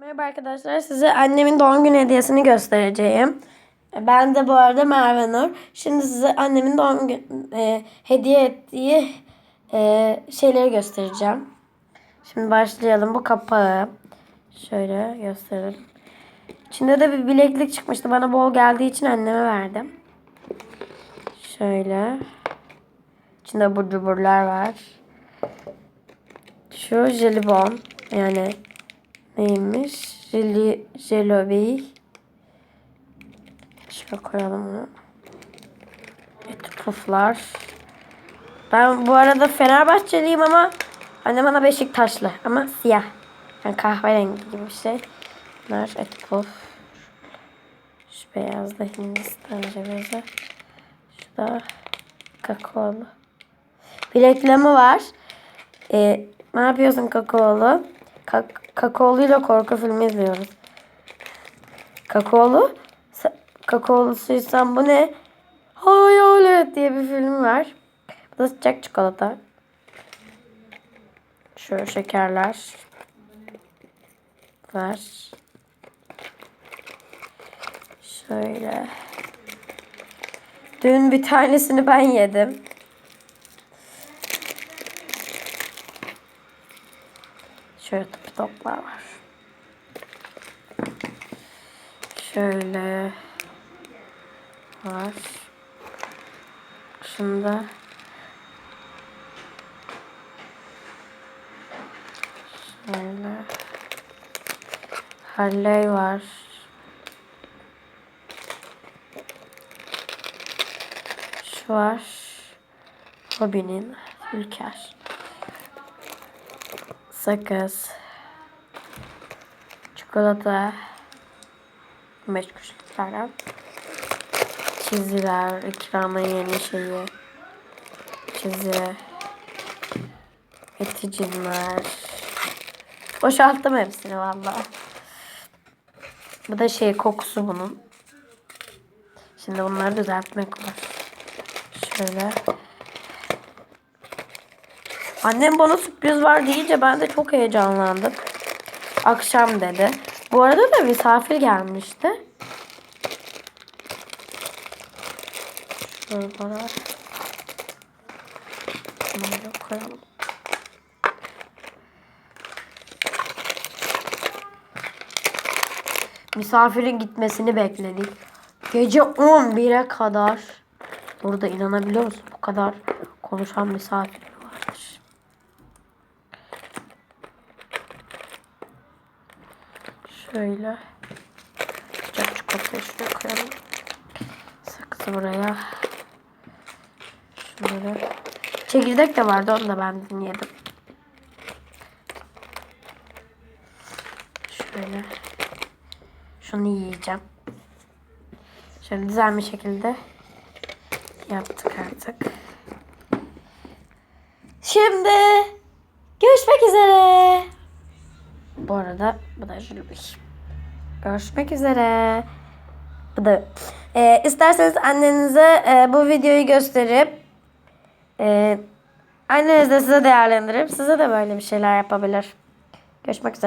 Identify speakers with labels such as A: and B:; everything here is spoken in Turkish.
A: Merhaba arkadaşlar. Size annemin doğum günü hediyesini göstereceğim. Ben de bu arada Merve Nur. Şimdi size annemin doğum gün e, hediye ettiği e, şeyleri göstereceğim. Şimdi başlayalım. Bu kapağı. Şöyle gösterelim. İçinde de bir bileklik çıkmıştı. Bana bol geldiği için anneme verdim. Şöyle. İçinde abur cuburlar var. Şu jelibon. Yani neymiş? Jeli, jelobi. Şöyle koyalım. Et puflar. Ben bu arada Fenerbahçeliyim ama annem bana Beşiktaşlı ama siyah. Yani kahverengi gibi bir şey. Bunlar et puf. Şu beyaz da Hindistan cevizi. Şu da kakaolu. Bilekleme var. Ee, ne yapıyorsun kakaolu? Ka- kakaoluyla korku filmi izliyoruz. Kakaolu? Sa- Kakaolusuysan bu ne? Hayalet diye bir film var. Bu da sıcak çikolata. Şöyle şekerler var. Şöyle. Dün bir tanesini ben yedim. Şöyle toplar var. Şöyle var. Şunda şöyle Harley var. Şu var. Robin'in Ülker. Sakız. Çikolata. Beş kuşluklardan. Çiziler. İkramın yeni şeyi. Çizi. Eticinler. Boşalttım hepsini valla. Bu da şey kokusu bunun. Şimdi bunları düzeltmek var. Şöyle. Annem bana sürpriz var deyince ben de çok heyecanlandım. Akşam dedi. Bu arada da misafir gelmişti. Şöyle bana. Bunları koyalım. Misafirin gitmesini bekledik. Gece 11'e kadar. Burada inanabiliyor musun? Bu kadar konuşan misafir Şöyle. Sıcak çikolatayı şuraya koyalım. Sakızı buraya. Şunları. Çekirdek de vardı onu da ben yedim. Şöyle. Şunu yiyeceğim. Şöyle güzel bir şekilde yaptık artık. Şimdi görüşmek üzere. Bu arada bu da. Görüşmek üzere. Bu da e, isterseniz annenize e, bu videoyu gösterip e, anneniz de size değerlendirip size de böyle bir şeyler yapabilir. Görüşmek üzere.